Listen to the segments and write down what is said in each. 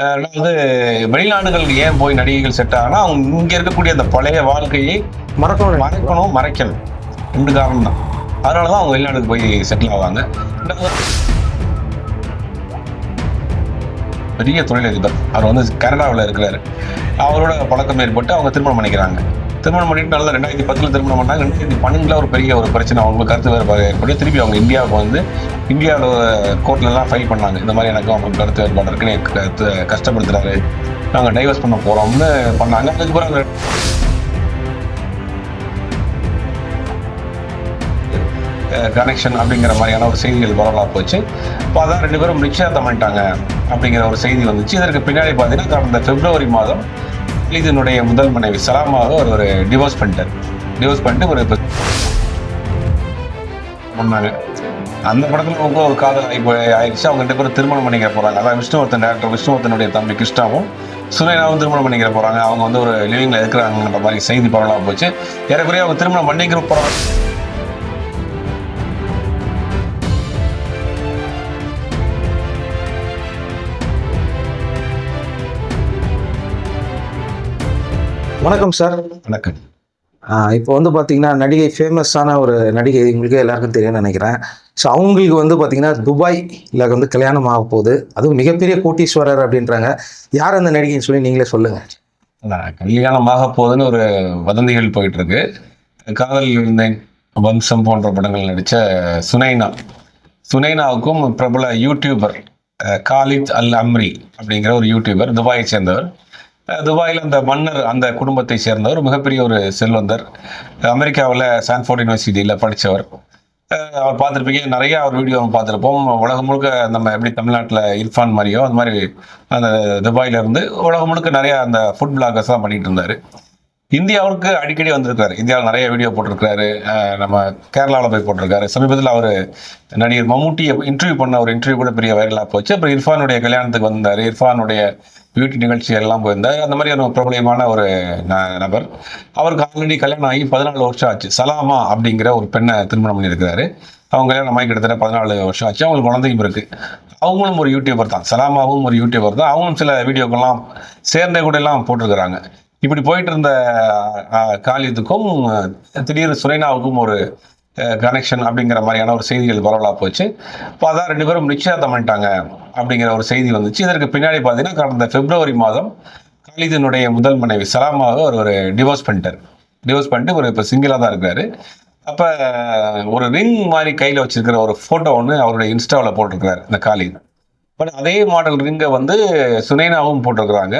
ரெண்டாவது வெளிநாடுகளுக்கு ஏன் போய் நடிகைகள் செட் ஆகனா அவங்க இங்க இருக்கக்கூடிய அந்த பழைய வாழ்க்கையை மறக்கணும். மறைக்கணும் மறைக்கணும். ரெண்டு காரணம் தான் அதனால தான் அவங்க வெளிநாட்டுக்கு போய் செட்டில் ஆவாங்க. பெரிய தொழிலதிபர். அவர் வந்து கனடாவில் இருக்கிறாரு. அவரோட பழக்கம் ஏற்பட்டு அவங்க திருமணம் பண்ணிக்கிறாங்க. திருமணம் பண்ணிட்டு நல்லா ரெண்டாயிரத்தி பத்தில் திருமணம் பண்ணாங்க. ரெண்டாயிரத்தி பன்னெண்டுல ஒரு பெரிய ஒரு பிரச்சனை. அவங்களுக்கு கருத்து வேறுபாடு ஏற்பட்டு திருப்பி அவங்க இந்தியாவுக்கு வந்து இந்தியாவில் கோர்ட்லலாம் ஃபைல் பண்ணாங்க. இந்த மாதிரி எனக்கு அவங்களுக்கு கருத்து வேறுபாடு இருக்குன்னு கருத்து கஷ்டப்படுத்துறாரு. நாங்கள் டைவர்ஸ் பண்ண போகிறோம்னு பண்ணாங்க. அதுக்கப்புறம் கனெக்ஷன் அப்படிங்கிற மாதிரியான ஒரு செய்திகள் பரவலாக போச்சு. இப்போ அதான் ரெண்டு பேரும் நிச்சயதார்த்தம் பண்ணிட்டாங்க அப்படிங்கிற ஒரு செய்தி வந்துச்சு. இதற்கு பின்னாடி பார்த்தீங்கன்னா கடந்த பிப்ரவரி மாதம் இதனுடைய முதல் மனைவி சலாமாக ஒரு ஒரு டிவோர்ஸ் பண்ணிட்டார். டிவோர்ஸ் பண்ணிட்டு ஒரு பண்ணாங்க அந்த படத்தில் அவங்க ஒரு காதல் இப்போ ஆயிடுச்சு. அவங்க ரெண்டு பேரும் திருமணம் பண்ணிக்கிற போகிறாங்க அதான் விஷ்ணுவர்த்தன் டேரக்டர் விஷ்ணுவர்த்தனுடைய தம்பி கிருஷ்ணாவும் சுனைனாவும் திருமணம் பண்ணிக்கிற போகிறாங்க அவங்க வந்து ஒரு லிவிங்கில் இருக்கிறாங்கன்ற மாதிரி செய்தி பரவலாக போச்சு. ஏறக்குறைய அவங்க திருமணம் பண்ணிக்கிற போகிறாங்க வணக்கம் சார் வணக்கம். இப்போ வந்து பார்த்தீங்கன்னா நடிகை ஃபேமஸான ஒரு நடிகை உங்களுக்கு எல்லாருக்கும் தெரியும்னு நினைக்கிறேன். ஸோ அவங்களுக்கு வந்து பார்த்தீங்கன்னா துபாயில் வந்து கல்யாணம் ஆக போகுது. அதுவும் மிகப்பெரிய கோட்டீஸ்வரர் அப்படின்றாங்க. யார் அந்த நடிகைன்னு சொல்லி நீங்களே சொல்லுங்க. அதான் கல்யாணமாக போகுதுன்னு ஒரு வதந்திகள் போயிட்டு இருக்கு காதல் விழுந்தேன் வம்சம் போன்ற படங்கள் நடித்த சுனைனா. சுனைனாவுக்கும் பிரபல யூடியூபர் காலித் அல் அம்ரி அப்படிங்கிற ஒரு யூடியூபர் துபாயை சேர்ந்தவர். துபாயில் அந்த மன்னர் அந்த குடும்பத்தை சேர்ந்தவர் மிகப்பெரிய ஒரு செல்வந்தர். அமெரிக்காவில் சான்ஃபோர்ட் யூனிவர்சிட்டியில் படித்தவர். அவர் பார்த்துருப்பீங்க நிறைய அவர் வீடியோ பார்த்துருப்போம். உலகம் முழுக்க நம்ம எப்படி தமிழ்நாட்டில் இர்ஃபான் மாதிரியோ அந்த மாதிரி அந்த துபாயில இருந்து உலகம் முழுக்க நிறைய அந்த ஃபுட் பிளாகர்ஸ் தான் பண்ணிட்டு இருந்தாரு. இந்தியாவுக்கு அடிக்கடி வந்திருக்காரு. இந்தியாவில் நிறைய வீடியோ போட்டிருக்காரு நம்ம கேரளாவில் போய் போட்டிருக்காரு. சமீபத்தில் அவர் நடிகர் மம்முட்டியை இன்டர்வியூ பண்ண ஒரு இன்டர்வியூ கூட பெரிய வைரலாக போச்சு. அப்புறம் இர்ஃபானுடைய கல்யாணத்துக்கு வந்தார். இர்ஃபானுடைய பியூட்டி நிகழ்ச்சி எல்லாம் போயிருந்தார். அந்த மாதிரி ஒரு பிரபலியமான ஒரு ந- நபர். அவருக்கு ஆல்ரெடி கல்யாணம் ஆகி பதினாலு வருஷம் ஆச்சு. சலாமா அப்படிங்கிற ஒரு பெண்ணை திருமணம் பண்ணியிருக்கிறாரு. அவங்க கல்யாணம் ஆகி கிட்டத்தட்ட பதினாலு வருஷம் ஆச்சு. அவங்களுக்கு குழந்தையும் இருக்குது அவங்களும் ஒரு யூடியூபர் தான். சலாமாவும் ஒரு யூடியூபர் தான். அவங்களும் சில வீடியோக்கெல்லாம் சேர்ந்தே கூட எல்லாம் போட்டிருக்கிறாங்க. இப்படி போயிட்டு இருந்த காலியத்துக்கும் திடீர் அஹ், திடீர்னு ஒரு கனெக்ஷன் அப்படிங்கிற மாதிரியான ஒரு செய்திகள் பரவலாக போச்சு. இப்போ அதான் ரெண்டு பேரும் நிச்சயதார்த்தம் பண்ணிட்டாங்க அப்படிங்கிற ஒரு செய்தி வந்துச்சு. இதற்கு பின்னாடி பார்த்தீங்கன்னா கடந்த பிப்ரவரி மாதம் காலிதனுடைய முதல் மனைவி சலாமாவை ஒரு ஒரு டிவோர்ஸ் பண்ணிட்டார். டிவோர்ஸ் பண்ணிட்டு ஒரு இப்போ சிங்கிளாக தான் இருக்கிறாரு அப்போ ஒரு ரிங் மாதிரி கையில் வச்சிருக்கிற ஒரு ஃபோட்டோ ஒன்று அவருடைய இன்ஸ்டாவில் போட்டிருக்கிறாரு இந்த காலித் பட் அதே மாடல் ரிங்கை வந்து சுனேனாவும் போட்டிருக்கிறாங்க.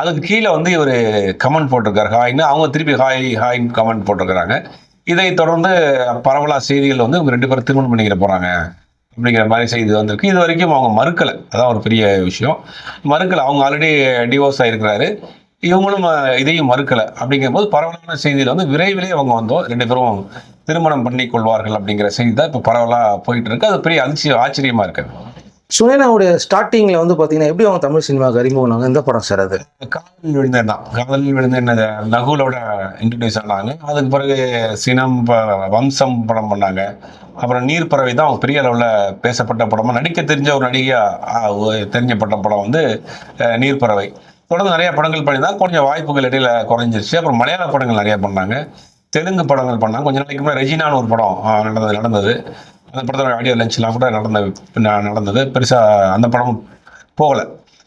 அதுக்கு கீழே வந்து இவர் கமெண்ட் போட்டிருக்காரு. ஹாய்னு அவங்க திருப்பி ஹாய் ஹாய்னு கமெண்ட் போட்டிருக்கிறாங்க. இதை தொடர்ந்து பரவலாக செய்திகள் வந்து இவங்க ரெண்டு பேரும் திருமணம் பண்ணிக்கிற போகிறாங்க அப்படிங்கிற மாதிரி செய்தி வந்திருக்கு. இது வரைக்கும் அவங்க மறுக்கலை. அதான் ஒரு பெரிய விஷயம். மறுக்கலை. அவங்க ஆல்ரெடி டிவோர்ஸ் ஆகிருக்கிறாரு இவங்களும் இதையும் மறுக்கலை. அப்படிங்கும்போது பரவலான செய்தியில் வந்து விரைவிலே அவங்க வந்தோம். ரெண்டு பேரும் திருமணம் பண்ணி கொள்வார்கள் அப்படிங்கிற செய்தி தான் இப்போ பரவலாக போயிட்டு இருக்கு. அது பெரிய அதிர்ச்சி ஆச்சரியமாக இருக்குது சுனேனாவுடைய ஸ்டார்டிங்கில் வந்து பாத்தீங்கன்னா எப்படி அவங்க தமிழ் சினிமாவுக்கு அறிமுகம் எந்த படம் சார் அது. காதலில் விழுந்தேன் தான் காதலில் விழுந்தேன் நகுலோட இன்ட்ரடியூஸ் ஆனாங்க. அதுக்கு பிறகு சினம் வம்சம் படம் பண்ணாங்க. அப்புறம் நீர் பறவை தான் அவங்க பெரிய அளவில் பேசப்பட்ட படமாக நடிக்க தெரிஞ்ச ஒரு நடிகையாக தெரிஞ்சப்பட்ட படம் வந்து நீர் பறவை. தொடர்ந்து நிறைய படங்கள் பண்ணிதான் கொஞ்சம் வாய்ப்புகள் இடையில குறைஞ்சிருச்சு. அப்புறம் மலையாள படங்கள் நிறைய பண்ணாங்க. தெலுங்கு படங்கள் பண்ணாங்க. கொஞ்ச நாளைக்கு முன்னாடி ரெஜினான்னு ஒரு படம் நடந்தது நடந்தது. அந்த படத்தோட ஆடியோ லஞ்ச்லாம் கூட நடந்த நடந்தது. பெருசாக அந்த படம் போகலை.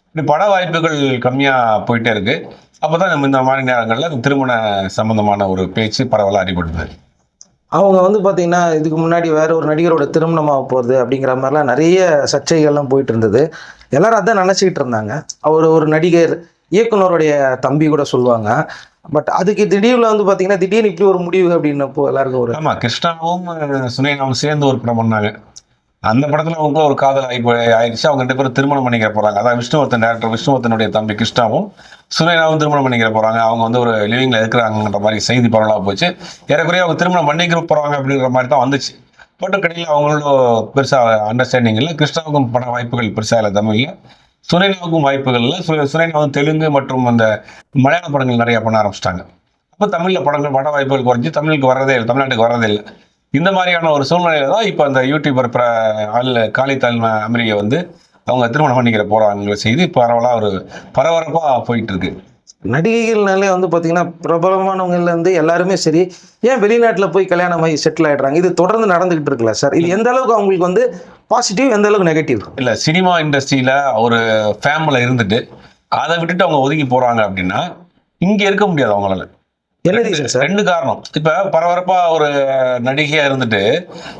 இப்படி பட வாய்ப்புகள் கம்மியாக போயிட்டே இருக்குது அப்போ தான் நம்ம இந்த மாதிரி நேரங்களில் திருமண சம்மந்தமான ஒரு பேச்சு பரவலாக அடிபடுது அவங்க வந்து பார்த்தீங்கன்னா இதுக்கு முன்னாடி வேற ஒரு நடிகரோட திருமணமாக போகிறது அப்படிங்கிற மாதிரிலாம் நிறைய சர்ச்சைகள்லாம் போயிட்டு இருந்தது. எல்லாரும் அதான் நினச்சிக்கிட்டு இருந்தாங்க. அவர் ஒரு நடிகர் இயக்குனருடைய தம்பி கூட சொல்லுவாங்க. பட் அதுக்கு திடீர்ல வந்து பார்த்தீங்கன்னா திடீர்னு இப்படி ஒரு முடிவு அப்படின்னப்போ எல்லாருக்கும் ஒரு ஆமாம் கிருஷ்ணாவும் அஹ், சுனேனாவும் சேர்ந்து ஒரு படம் பண்ணாங்க. அந்த படத்தில் அவங்க ஒரு காதல் ஆகி ஆயிடுச்சு. அவங்க ரெண்டு பேரும் திருமணம் பண்ணிக்கிற போகிறாங்க அதான் விஷ்ணுவர்த்தன் டேரக்டர் விஷ்ணுவர்த்தனுடைய தம்பி கிருஷ்ணாவும் சுனேனாவும் திருமணம் பண்ணிக்கிற போகிறாங்க அவங்க வந்து ஒரு லிவிங்ல இருக்கிறாங்கன்ற மாதிரி செய்தி பரவலாக போச்சு. ஏறக்குறைய அவங்க திருமணம் பண்ணிக்கிற போகிறாங்க அப்படிங்கிற மாதிரி தான் வந்துச்சு. பட் கடையில் அவங்களோட பெருசாக அண்டர்ஸ்டாண்டிங் இல்லை. கிருஷ்ணாவுக்கும் பட வாய்ப்புகள் பெருசாக இல்லை தமிழில். சுனைனாவுக்கும் வாய்ப்புகள் இல்லை சு சுனைனா வந்து தெலுங்கு மற்றும் அந்த மலையாள படங்கள் நிறைய பண்ண ஆரம்பிச்சிட்டாங்க. அப்போ தமிழில் படங்கள் பட வாய்ப்புகள் குறைஞ்சி தமிழுக்கு வரதே இல்லை தமிழ்நாட்டுக்கு வரதே இல்லை. இந்த மாதிரியான ஒரு சூழ்நிலையில தான் இப்போ அந்த யூடியூபர் பிர ஆள் காளி தால் அமெரிக்கை வந்து அவங்க திருமணம் பண்ணிக்கிற போறாங்கிற செய்தி பரவலாக ஒரு பரபரப்பாக போயிட்டு இருக்கு நடிகைகள்னாலே வந்து பார்த்தீங்கன்னா பிரபலமானவங்கள்ல இருந்து எல்லாருமே சரி ஏன் வெளிநாட்டில் போய் கல்யாணம் ஆகி செட்டில் ஆயிடுறாங்க? இது தொடர்ந்து நடந்துகிட்டு இருக்குல்ல சார்? இது எந்த அளவுக்கு அவங்களுக்கு வந்து பாசிட்டிவ் எந்த அளவுக்கு நெகட்டிவ் இல்லை சினிமா இண்டஸ்ட்ரியில் ஒரு ஃபேமிலியில் இருந்துட்டு அதை விட்டுட்டு அவங்க ஒதுங்கி போகிறாங்க அப்படின்னா இங்கே இருக்க முடியாது அவங்களால. என்ன ரீசன் சார் ரெண்டு காரணம். இப்போ பரபரப்பாக ஒரு நடிகையாக இருந்துட்டு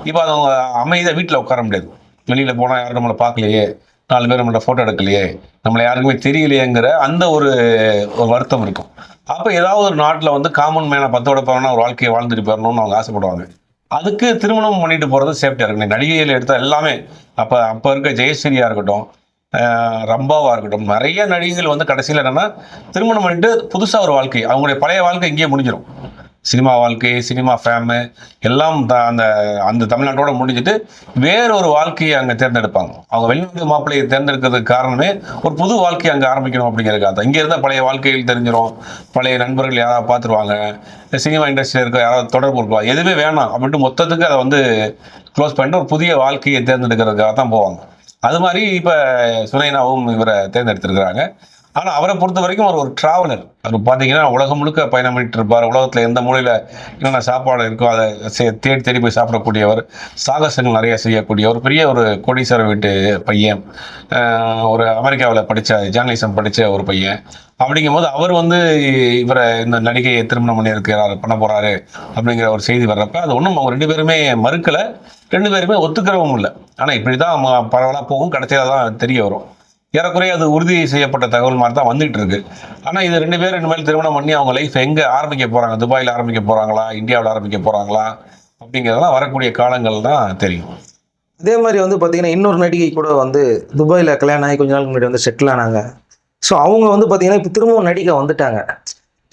இப்போ அவங்க அமைதியாக வீட்டில் உட்கார முடியாது. வெளியில் போனால் யாரும் நம்மளை பார்க்கலையே நாலு பேர் நம்மளோட ஃபோட்டோ எடுக்கலையே நம்மளை யாருக்குமே தெரியலையேங்கிற அந்த ஒரு ஒரு வருத்தம் இருக்கும். அப்போ ஏதாவது ஒரு நாட்டில் வந்து காமன் மேனாக பத்தோட போகிறோம்னா ஒரு வாழ்க்கையை வாழ்ந்துட்டு போயிடணும்னு அவங்க ஆசைப்படுவாங்க. அதுக்கு திருமணம் பண்ணிட்டு போகிறது சேஃப்டியாக இருக்கும் நடிகையில் எடுத்தால் எல்லாமே அப்போ அப்போ இருக்க ஜெயஸ்ரீயாக இருக்கட்டும் ரம்பாவாக இருக்கட்டும் நிறைய நடிகைகள் வந்து கடைசியில் என்னென்னா திருமணம் பண்ணிட்டு புதுசாக ஒரு வாழ்க்கை. அவங்களுடைய பழைய வாழ்க்கை இங்கேயே முடிஞ்சிடும் சினிமா வாழ்க்கை சினிமா ஃபேமு எல்லாம் த- அந்த அந்த தமிழ்நாட்டோட முடிஞ்சிட்டு வேற ஒரு வாழ்க்கையை அங்கே தேர்ந்தெடுப்பாங்க. அவங்க வெளிநாட்டு மாப்பிள்ளையை தேர்ந்தெடுக்கிறதுக்கு காரணமே ஒரு புது வாழ்க்கையை அங்கே ஆரம்பிக்கணும் அப்படிங்கிறதுக்காக தான். இங்கே இருந்தால் பழைய வாழ்க்கையில் தெரிஞ்சிடும் பழைய நண்பர்கள் யாராவது பார்த்துருவாங்க. சினிமா இண்டஸ்ட்ரியில் இருக்க யாராவது தொடர்பு இருக்கலாம் எதுவுமே வேணாம் அப்படின்ட்டு மொத்தத்துக்கு அதை வந்து க்ளோஸ் பண்ணிட்டு ஒரு புதிய வாழ்க்கையை தேர்ந்தெடுக்கிறதுக்காக தான் போவாங்க. அது மாதிரி இப்போ சுனைனாவும் இவரை தேர்ந்தெடுத்திருக்கிறாங்க. ஆனால் அவரை பொறுத்த வரைக்கும் அவர் ஒரு டிராவலர் அவர் பார்த்தீங்கன்னா உலகம் முழுக்க பயணம் பண்ணிட்டு இருப்பார் உலகத்தில் எந்த மூலையில் என்னென்ன சாப்பாடு இருக்கோ அதை தேடி தேடி போய் சாப்பிடக்கூடியவர் சாகசங்கள் நிறைய செய்யக்கூடியவர் பெரிய ஒரு கோடீஸ்வர வீட்டு பையன். ஒரு அமெரிக்காவில் படித்த ஜேர்னலிசம் படித்த ஒரு பையன். அப்படிங்கும்போது அவர் வந்து இவரை இந்த நடிகையை திருமணம் பண்ணியிருக்கிறார் பண்ண போகிறாரு அப்படிங்கிற ஒரு செய்தி வர்றப்ப அது ஒன்றும் அவங்க ரெண்டு பேருமே மறுக்கலை. ரெண்டு பேருமே ஒத்துக்கிறவும் இல்லை. ஆனால் இப்படி தான் பரவலாக போகும். கடைசியாக தான் தெரிய வரும். ஏறக்குறைய அது உறுதி செய்யப்பட்ட தகவல் மாதிரி தான் வந்துகிட்டு இருக்கு ஆனால் இது ரெண்டு பேரும் இனிமேல் திருமணம் பண்ணி அவங்க லைஃப் எங்கே ஆரம்பிக்க போகிறாங்க துபாயில் ஆரம்பிக்க போகிறாங்களா இந்தியாவில் ஆரம்பிக்க போகிறாங்களா அப்படிங்கிறதெல்லாம் வரக்கூடிய காலங்கள் தான் தெரியும். அதே மாதிரி வந்து பார்த்தீங்கன்னா இன்னொரு நடிகை கூட வந்து துபாயில் கல்யாணம் ஆகி கொஞ்ச நாளுக்கு முன்னாடி வந்து செட்டில் ஆனாங்க. ஸோ அவங்க வந்து பார்த்தீங்கன்னா இப்போ திரும்பவும் நடிக்க வந்துட்டாங்க.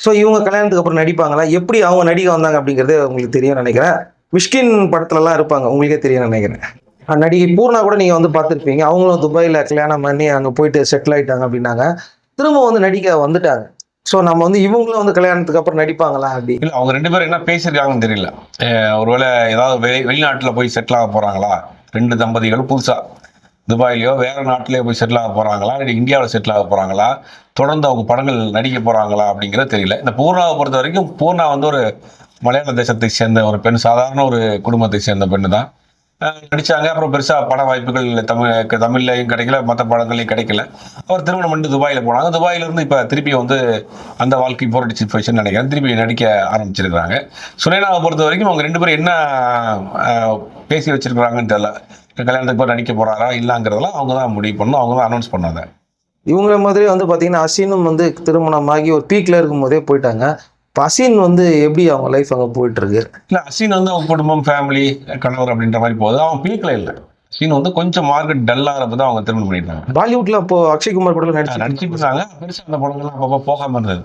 ஸோ இவங்க கல்யாணத்துக்கு அப்புறம் நடிப்பாங்களா? எப்படி அவங்க நடிக்க வந்தாங்க அப்படிங்கிறது உங்களுக்கு தெரியும் நினைக்கிறேன். மிஷ்கின் படத்துலலாம் இருப்பாங்க. உங்களுக்கே தெரியும் நினைக்கிறேன். நடிகை பூர்ணா கூட நீங்கள் வந்து பார்த்துருப்பீங்க. அவங்களும் துபாயில் கல்யாணம் பண்ணி அங்கே போயிட்டு செட்டில் ஆயிட்டாங்க அப்படின்னாங்க. திரும்ப வந்து நடிக்க வந்துட்டாங்க. ஸோ நம்ம வந்து இவங்களும் வந்து கல்யாணத்துக்கு அப்புறம் நடிப்பாங்களா அப்படி? இல்லை அவங்க ரெண்டு பேரும் என்ன பேசியிருக்காங்கன்னு தெரியல. ஒருவேளை ஏதாவது வெளி வெளிநாட்டில் போய் செட்டில் ஆக போகிறாங்களா ரெண்டு தம்பதிகள் புதுசாக துபாயிலையோ வேற நாட்டிலேயோ போய் செட்டில் ஆக போகிறாங்களா இல்லை இந்தியாவில் செட்டில் ஆக போகிறாங்களா தொடர்ந்து அவங்க படங்கள் நடிக்க போகிறாங்களா அப்படிங்கிறது தெரியல. இந்த பூர்ணாவை பொறுத்த வரைக்கும் பூர்ணா வந்து ஒரு மலையாள தேசத்தை சேர்ந்த ஒரு பெண் சாதாரண ஒரு குடும்பத்தை சேர்ந்த பெண்ணு தான் நடித்தாங்க நடிச்சாங்க. அப்புறம் பெருசாக பட வாய்ப்புகள் தமிழ் தமிழ்லையும் கிடைக்கல. மற்ற படங்களையும் கிடைக்கல. அவர் திருமணம் பண்ணி துபாயில் போனாங்க. துபாயில இருந்து இப்போ திருப்பி வந்து அந்த வாழ்க்கை போரடிச்சு போயிடுச்சுன்னு நினைக்கிறேன். திருப்பி நடிக்க ஆரம்பிச்சிருக்கிறாங்க. சுனேனாவை பொறுத்த வரைக்கும் அவங்க ரெண்டு பேரும் என்ன பேசி வச்சிருக்கிறாங்கன்னு தெரியல. கல்யாணத்துக்கு போய் நடிக்க போறாரா இல்லைங்கிறதெல்லாம் அவங்க தான் முடிவு பண்ணணும். அவங்க தான் அனௌன்ஸ் பண்ணாங்க இவங்கள மாதிரி வந்து பார்த்தீங்கன்னா அசினும் வந்து திருமணமாகி ஒரு பீக்கில் இருக்கும்போதே போயிட்டாங்க. அசின் வந்து எப்படி அவங்க லைஃப் அங்கே போயிட்டு இருக்கு இல்லை அசீன் வந்து அவங்க குடும்பம் ஃபேமிலி கணவர் அப்படின்ற மாதிரி போகுது. அவன் பீக்கில் இல்லை. அசீன் வந்து கொஞ்சம் மார்க்கெட் டல்லாகிறப்ப தான் அவங்க திருமணம் பண்ணிட்டாங்க. பாலிவுட்ல அப்போ அக்ஷய்குமார் கூட நடிச்சு நடிச்சிட்டு இருந்தாங்க. பெருசாக அந்த படங்கள்லாம் அப்பப்போ போகாம இருந்தது.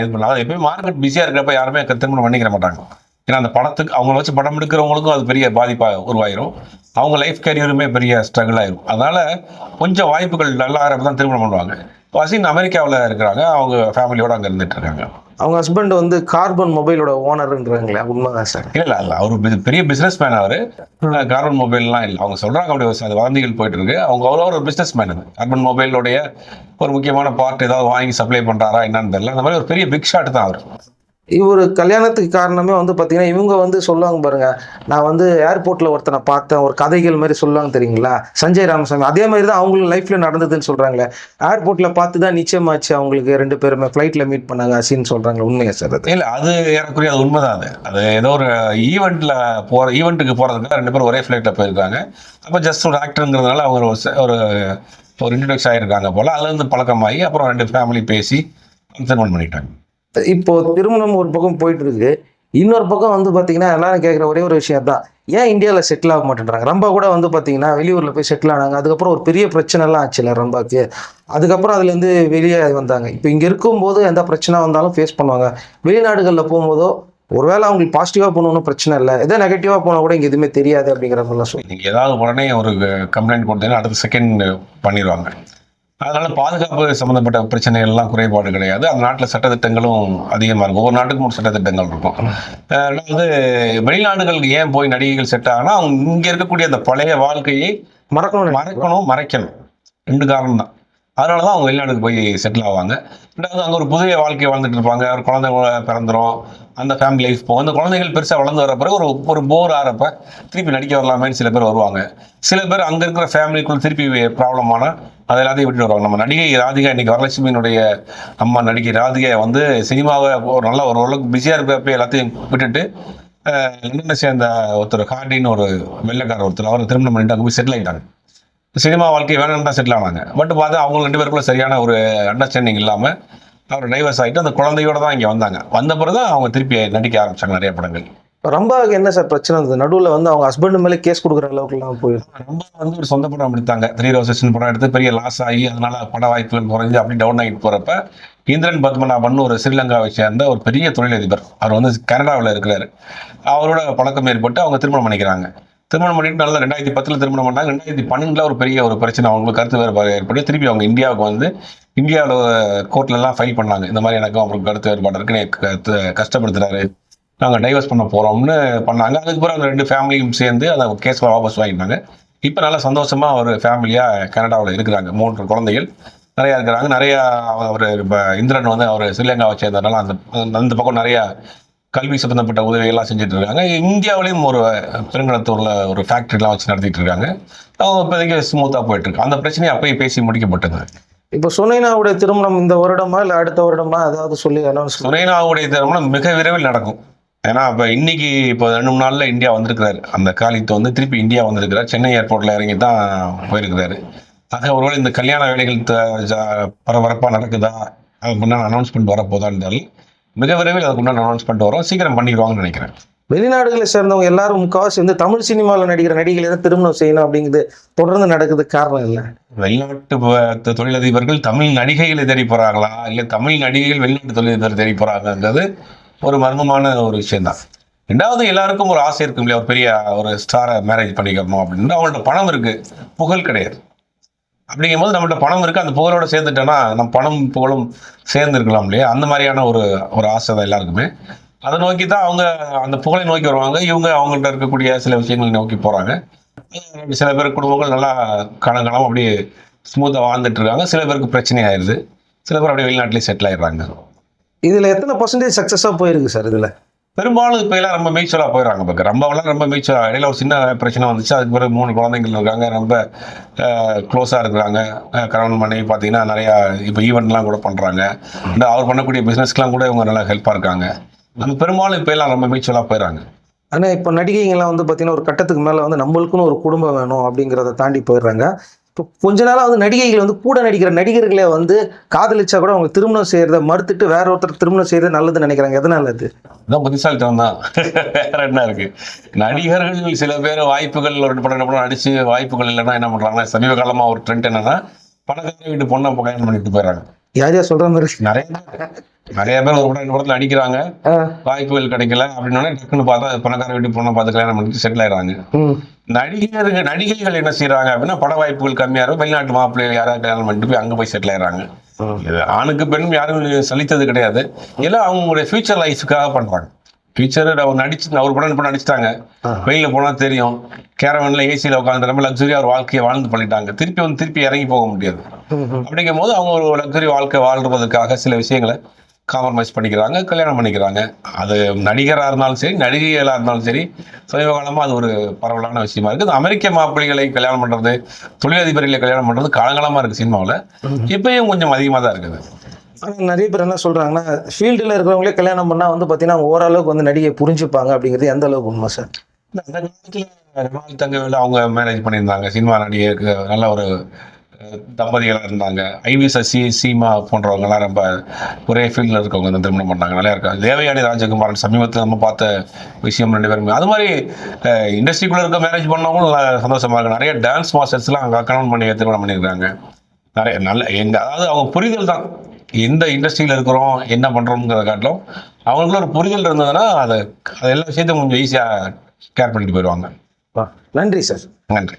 இது பண்ணலாம் எப்பயும் மார்க்கெட் பிஸியாக இருக்கிறப்ப யாருமே திருமணம் பண்ணிக்கிற மாட்டாங்க. ஏன்னா அந்த படத்துக்கு அவங்கள வச்சு படம் எடுக்கிறவங்களுக்கும் அது பெரிய பாதிப்பாக உருவாயிரும். அவங்க லைஃப் கரியருமே பெரிய ஸ்ட்ரகிள் ஆயிரும். அதனால கொஞ்சம் வாய்ப்புகள் நல்லா ஆகிறப்ப தான் திருமணம் பண்ணுவாங்க. அசின் அமெரிக்காவில் இருக்கிறாங்க. அவங்க ஃபேமிலியோட அங்கே இருந்துட்டு இருக்காங்க. அவங்க ஹஸ்பண்ட் வந்து கார்பன் மொபைலோட ஓனர்ன்றாங்களே உண்மைதான் சார். இல்ல இல்ல இல்ல அவர் பெரிய பிசினஸ் மேன் அவரு கார்பன் மொபைல்லாம் இல்லை. அவங்க சொல்றாங்க அப்படி அது வதந்திகள் போயிட்டு இருக்கு அவங்க அவ்வளோ ஒரு பிசினஸ் மேன் அது. கார்பன் மொபைலோடைய ஒரு முக்கியமான பார்ட் ஏதாவது வாங்கி சப்ளை பண்றாரா என்னன்னு தெரியல. அந்த மாதிரி ஒரு பெரிய பிக் ஷாட் தான் அவர். இவர் கல்யாணத்துக்கு காரணமே வந்து பார்த்தீங்கன்னா இவங்க வந்து சொல்லுவாங்க பாருங்க நான் வந்து ஏர்போர்ட்டில் ஒருத்தனை பார்த்தேன் ஒரு கதைகள் மாதிரி சொல்லுவாங்க தெரியுங்களா? சஞ்சய் ராமசாமி. அதே மாதிரி தான் அவங்களுக்கு லைஃப்பில் நடந்ததுன்னு சொல்கிறாங்களே ஏர்போர்ட்டில் பார்த்து தான் நிச்சயமாச்சு அவங்களுக்கு ரெண்டு பேருமே ஃப்ளைட்டில் மீட் பண்ணாங்க அசின்னு சொல்கிறாங்க உண்மையா சார் அது? அது ஏறக்குறைய அது உண்மைதான் அது. அது ஏதோ ஒரு ஈவெண்ட்டில் போகிற ஈவெண்ட்டுக்கு போகிறதுக்கு ரெண்டு பேரும் ஒரே ஃப்ளைட்டில் போயிருக்காங்க. அப்போ ஜஸ்ட் ஒரு ஆக்டருங்கிறதுனால அவங்க ஒரு ஒரு இன்ட்ரடியூஸ் ஆகிருக்காங்க போல். அதுலேருந்து பழக்கமாகி அப்புறம் ரெண்டு ஃபேமிலி பேசி கன்சர்மெண்ட் பண்ணிட்டாங்க. இப்போ திருமணம் ஒரு பக்கம் போயிட்டு இருக்கு இன்னொரு பக்கம் வந்து பார்த்தீங்கன்னா எல்லாரும் கேட்குற ஒரே ஒரு விஷயம் தான் ஏன் இந்தியாவில் செட்டில் ஆக மாட்டேன்றாங்க? ரொம்ப கூட வந்து பார்த்தீங்கன்னா வெளியூரில் போய் செட்டில் ஆனாங்க. அதுக்கப்புறம் ஒரு பெரிய பிரச்சனைலாம் ஆச்சுல ரொம்பக்கு. அதுக்கப்புறம் அதுலேருந்து வெளியே வந்தாங்க. இப்போ இங்கே இருக்கும்போது எந்த பிரச்சனை வந்தாலும் ஃபேஸ் பண்ணுவாங்க. வெளிநாடுகளில் போகும்போதோ ஒருவேளை அவங்களுக்கு பாசிட்டிவாக போகணுன்னு பிரச்சனை இல்லை. எதோ நெகட்டிவாக போனால் கூட இங்கே எதுவுமே தெரியாது அப்படிங்கிற மாதிரிலாம் சொல்லி நீங்கள் ஏதாவது உடனே ஒரு கம்ப்ளைண்ட் கொடுத்தீங்கன்னா அடுத்த செகண்ட் பண்ணிடுவாங்க. அதனால பாதுகாப்பு சம்மந்தப்பட்ட பிரச்சனைகள் எல்லாம் குறைபாடு கிடையாது. அந்த நாட்டில் சட்டத்திட்டங்களும் அதிகமாக இருக்கும். ஒவ்வொரு நாட்டுக்கும் ஒரு சட்டத்திட்டங்கள் இருக்கும். ரெண்டாவது வெளிநாடுகளுக்கு ஏன் போய் நடிகைகள் செட் ஆகுனா அவங்க இங்கே இருக்கக்கூடிய அந்த பழைய வாழ்க்கையை மறக்கணும் மறக்கணும் மறைக்கணும். ரெண்டு காரணம் தான் அதனால தான் அவங்க வெளிநாட்டுக்கு போய் செட்டில் ஆவாங்க. ரெண்டாவது அங்கே ஒரு புதிய வாழ்க்கை வாழ்ந்துட்டு இருப்பாங்க. ஒரு குழந்தை பிறந்துரும். அந்த ஃபேமிலி லைஃப் போகும். அந்த குழந்தைகள் பெருசாக வளர்ந்து வர பிறகு ஒரு ஒரு போர் ஆகிறப்ப திருப்பி நடிக்க வரலாமேன்னு சில பேர் வருவாங்க. சில பேர் அங்கே இருக்கிற ஃபேமிலிக்குள்ள திருப்பி ப்ராப்ளமான அதை எல்லாத்தையும் விட்டுட்டு வருவாங்க. நம்ம நடிகை ராதிகா இன்னைக்கு வரலட்சுமியினுடைய அம்மா நடிகை ராதிகா வந்து சினிமாவை ஒரு நல்ல ஒரு ஓரளவுக்கு பிஸியாக இருக்கிறப்ப எல்லாத்தையும் விட்டுட்டு அஹ், லண்டனை சேர்ந்த ஒருத்தர் ஹார்டின்னு ஒரு வெள்ளக்காரர் ஒருத்தர். அவர் திருமணம் பண்ணிட்டு அங்கே போய் செட்டில் ஆகிட்டாங்க சினிமா வாழ்க்கை வேணும்னு தான் செட்டில் ஆனாங்க பட் பார்த்தா அவங்க ரெண்டு பேருக்குள்ள சரியான ஒரு அண்டர்ஸ்டாண்டிங் இல்லாமல் அவர் டைவர்ஸ் ஆகிட்டு அந்த குழந்தையோட தான் இங்கே வந்தாங்க. வந்த பிறகு தான் அவங்க திருப்பி நடிக்க ஆரம்பிச்சாங்க நிறைய படங்கள். ரம்பாவுக்கு என்ன சார் பிரச்சனை இருந்தது நடுவில் வந்து அவங்க ஹஸ்பண்ட் மேலே கேஸ் கொடுக்குற அளவுக்குலாம் போயிருக்கு ரொம்ப வந்து ஒரு சொந்த படம் எடுத்தாங்க. த்ரீ ரோசஸ்ன்னு படம் எடுத்து பெரிய லாஸ் ஆகி அதனால பட வாய்ப்புகள் குறைஞ்சு அப்படி டவுன் ஆகிட்டு போகிறப்ப இந்திரன் பத்மநாபன் ஒரு ஸ்ரீலங்காவை சேர்ந்த ஒரு பெரிய தொழிலதிபர். அவர் வந்து கனடாவில் இருக்கிறாரு. அவரோட பழக்கம் ஏற்பட்டு அவங்க திருமணம் பண்ணிக்கிறாங்க. திருமணம் பண்ணிட்டு நல்லா ரெண்டாயிரத்தி பத்தில் திருமணம் பண்ணாங்க. ரெண்டாயிரத்தி பன்னெண்டில் ஒரு பெரிய ஒரு பிரச்சனை அவங்களுக்கு கருத்து வேறுபாடு ஏற்பட்டு திருப்பி அவங்க இந்தியாவுக்கு வந்து இந்தியாவில் கோர்ட்லலாம் ஃபைல் பண்ணாங்க. இந்த மாதிரி எனக்கும் அவருக்கு கருத்து வேறுபாடு இருக்குன்னு கஷ்டப்படுத்துறாரு. நாங்கள் டைவர்ஸ் பண்ண போகிறோம்னு பண்ணாங்க. அதுக்கப்புறம் அந்த ரெண்டு ஃபேமிலியும் சேர்ந்து அதை கேஸ் வாபஸ் வாங்கிட்டாங்க. இப்போ நல்லா சந்தோஷமாக ஒரு ஃபேமிலியாக கனடாவில் இருக்கிறாங்க. மூன்று குழந்தைகள் நிறையா இருக்கிறாங்க. நிறையா அவர் இப்போ இந்திரன் வந்து அவர் ஸ்ரீலங்காவை சேர்ந்ததுனால அந்த அந்த பக்கம் நிறையா கல்வி சம்பந்தப்பட்ட உதவிகள்லாம் செஞ்சுட்டு இருக்காங்க இந்தியாவிலையும் ஒரு பெருங்கலத்தூரில் ஒரு ஃபேக்ட்ரிலாம் வச்சு நடத்திட்டு இருக்காங்க அவங்க இப்போதைக்கு ஸ்மூத்தாக போயிட்டு இருக்கு அந்த பிரச்சனையை அப்பயே பேசி முடிக்கப்பட்டது. இப்போ சுனைனாவுடைய திருமணம் இந்த வருடமா இல்லை அடுத்த வருடமா அதாவது சொல்லி அனௌன்ஸ் சுனைனாவுடைய திருமணம் மிக விரைவில் நடக்கும். ஏன்னா இப்போ இன்னைக்கு இப்போ ரெண்டு மூணு நாளில் இந்தியா வந்திருக்கிறாரு. அந்த காலித்து வந்து திருப்பி இந்தியா வந்திருக்கிறார். சென்னை ஏர்போர்ட்டில் இறங்கி தான் போயிருக்கிறாரு. ஆக ஒருவேளை இந்த கல்யாண வேலைகள் பரபரப்பாக நடக்குதா? அதுக்கு முன்னாடி அனௌன்ஸ்மெண்ட் வரப்போதான் இருந்தாலும் மிக விரைவில் அதுக்கு முன்னாடி அனௌன்ஸ்மெண்ட் வரும். சீக்கிரம் பண்ணிடுவாங்கன்னு நினைக்கிறேன். வெளிநாடுகளை சேர்ந்தவங்க எல்லாரும் முக்காவாசி வந்து தமிழ் சினிமாவில் நடிக்கிற நடிகளை தான் திருமணம் செய்யணும் அப்படிங்கிறது தொடர்ந்து நடக்குதுக்கு காரணம் இல்லை வெளிநாட்டு தொழிலதிபர்கள் தமிழ் நடிகைகளை தேடி போறாங்களா? இல்லை தமிழ் நடிகைகள் வெளிநாட்டு தொழிலதிபர் தேடி போறாங்கன்றது ஒரு மர்மமான ஒரு விஷயம்தான். ரெண்டாவது எல்லாருக்கும் ஒரு ஆசை இருக்கும் இல்லையா ஒரு பெரிய ஒரு ஸ்டாரை மேரேஜ் பண்ணிக்கணும் அப்படின்னு அவங்கள்ட்ட பணம் இருக்கு. புகழ் கிடையாது. அப்படிங்கும்போது நம்மள்ட்ட பணம் இருக்கு அந்த புகழோட சேர்ந்துட்டோன்னா நம்ம பணம் புகழும் சேர்ந்து இருக்கலாம் இல்லையா? அந்த மாதிரியான ஒரு ஒரு ஆசை தான் எல்லாருக்குமே. அதை நோக்கி தான் அவங்க அந்த புகழை நோக்கி வருவாங்க. இவங்க அவங்கள்ட்ட இருக்கக்கூடிய சில விஷயங்களை நோக்கி போறாங்க. சில பேர் குடும்பங்கள் நல்லா கணக்கணம் அப்படியே ஸ்மூத்தாக வாழ்ந்துட்டு இருக்காங்க சில பேருக்கு பிரச்சனை ஆயிடுது சில பேர் அப்படியே வெளிநாட்டிலே செட்டில் ஆயிடுறாங்க. இதில் எத்தனை பர்சன்டேஜ் சக்ஸஸாக போயிருக்கு சார் இதில்? பெரும்பாலும் இப்போ எல்லாம் ரொம்ப மேய்ச்சலாக போயிடுறாங்க இப்போ ரொம்பலாம் ரொம்ப மேய்ச்சலாக இடையில ஒரு சின்ன பிரச்சனை வந்துச்சு. அதுக்கு பிறகு மூணு குழந்தைங்கள் இருக்காங்க. ரொம்ப க்ளோஸாக இருக்கிறாங்க. கணவன் மனைவி பார்த்தீங்கன்னா நிறையா இப்போ ஈவெண்ட்லாம் கூட பண்ணுறாங்க அவர் பண்ணக்கூடிய பிஸ்னஸ்க்கெலாம் கூட இவங்க நல்லா ஹெல்ப்பாக இருக்காங்க. நம்ம பெரும்பாலும் இப்போ எல்லாம் ரொம்ப மேய்ச்சலாக போயிடுறாங்க ஆனால் இப்போ நடிகைங்கெல்லாம் வந்து பார்த்தீங்கன்னா ஒரு கட்டத்துக்கு மேலே வந்து நம்மளுக்குன்னு ஒரு குடும்பம் வேணும் அப்படிங்கிறத தாண்டி போயிடுறாங்க. கொஞ்ச நாளாக வந்து நடிகைகள் வந்து கூட நடிக்கிற நடிகர்களே வந்து காதலிச்சா கூட அவங்க திருமணம் செய்யறத மறுத்துட்டு வேற ஒருத்தர் திருமணம் செய்யறது நல்லதுன்னு நினைக்கிறாங்க. எதனால அது? இதான் புத்திசாலித்தனம் தான் வேற என்ன இருக்கு? நடிகர்கள் சில பேர் வாய்ப்புகள் ரெண்டு படம் ரெண்டு படம் நடிச்சு வாய்ப்புகள் இல்லைன்னா என்ன பண்றாங்கன்னா சமீப காலமாக ஒரு ட்ரெண்ட் என்னன்னா பணக்கார வீட்டு பொண்ணை கல்யாணம் பண்ணிட்டு போயிடறாங்க. யார் யார் சொல்ற மாதிரி நிறைய நிறைய பேர் ஒரு படம் ரெண்டு படத்துல அடிக்கிறாங்க வாய்ப்புகள் கிடைக்கல அப்படின்னா டக்குன்னு பார்த்தா பணக்கார வீட்டு பொண்ணை பார்த்து கல்யாணம் பண்ணிட்டு செட்டில் ஆயிடுறாங்க. நடிகர்கள் நடிகைகள் என்ன செய்றாங்க அப்படின்னா பட வாய்ப்புகள் கம்மியா இருக்கும் வெளிநாட்டு மாப்பிள்ளைகள் யாராவது கல்யாணம் பண்ணிட்டு போய் அங்க போய் செட்டில் ஆயிடுறாங்க. ஆணுக்கு பெண்ணும் யாரும் சலித்தது கிடையாது. எல்லாம் அவங்களுடைய ஃபியூச்சர் லைஃபுக்காக பண்றாங்க. ஃபியூச்சர் அவர் நடிச்சு அவர் படம் படம் நடிச்சிட்டாங்க. வெளியில போனா தெரியும். கேரவன்ல ஏசியில் உட்காந்து ரொம்ப லக்ஸரியா ஒரு வாழ்க்கையை வாழ்ந்து பண்ணிட்டாங்க திருப்பி வந்து திருப்பி இறங்கி போக முடியாது. அப்படிங்கும் போது அவங்க ஒரு லக்ஸரி வாழ்க்கை வாழ்றதுக்காக சில விஷயங்களை காம்ப்ரமைஸ் பண்ணிக்கிறாங்க கல்யாணம் பண்ணிக்கிறாங்க. அது நடிகராக இருந்தாலும் சரி நடிகைகளாக இருந்தாலும் சரி சமீப காலமாக அது ஒரு பரவலான விஷயமா இருக்குது. அமெரிக்க மாப்பிள்ளைகளை கல்யாணம் பண்ணுறது தொழிலதிபர்களை கல்யாணம் பண்ணுறது காலங்காலமாக இருக்குது சினிமாவில். இப்பயும் கொஞ்சம் அதிகமாக தான் இருக்குது. ஆனா நிறைய பேர் என்ன சொல்றாங்கன்னா ஃபீல்டில் இருக்கிறவங்களே கல்யாணம் பண்ணா வந்து பார்த்தீங்கன்னா ஓரளவுக்கு வந்து நடிகை புரிஞ்சுப்பாங்க அப்படிங்கிறது எந்த அளவுக்கு உண்மை சார்? அந்த காலத்தில் ரெனால்ட் அவங்க மேரேஜ் பண்ணியிருந்தாங்க. சினிமா நடிகருக்கு நல்ல ஒரு தம்பதிகளாக இருந்தாங்க. ஐவி சசி சீமா போன்றவங்கலாம் ரொம்ப ஒரே ஃபீல்டில் இருக்கவங்க இந்த திருமணம் பண்ணாங்க. நல்லா இருக்காங்க. தேவயானி ராஜகுமாரன் சமீபத்தில் நம்ம பார்த்த விஷயம் ரெண்டு பேருமே. அது மாதிரி இண்டஸ்ட்ரிக்குள்ளே இருக்க மேரேஜ் பண்ணவங்களும் நல்லா சந்தோஷமாக இருக்கு நிறைய டான்ஸ் மாஸ்டர்ஸ்லாம் அங்கே கணவன் பண்ணி திருமணம் பண்ணியிருக்காங்க. நிறைய நல்ல எங்கள் அதாவது அவங்க புரிதல் தான். எந்த இண்டஸ்ட்ரியில் இருக்கிறோம் என்ன பண்ணுறோங்கிறத காட்டிலும் அவங்களுக்குள்ள ஒரு புரிதல் இருந்ததுன்னா அதை அது எல்லா விஷயத்தையும் கொஞ்சம் ஈஸியாக கேர் பண்ணிட்டு போயிடுவாங்க. நன்றி சார். நன்றி.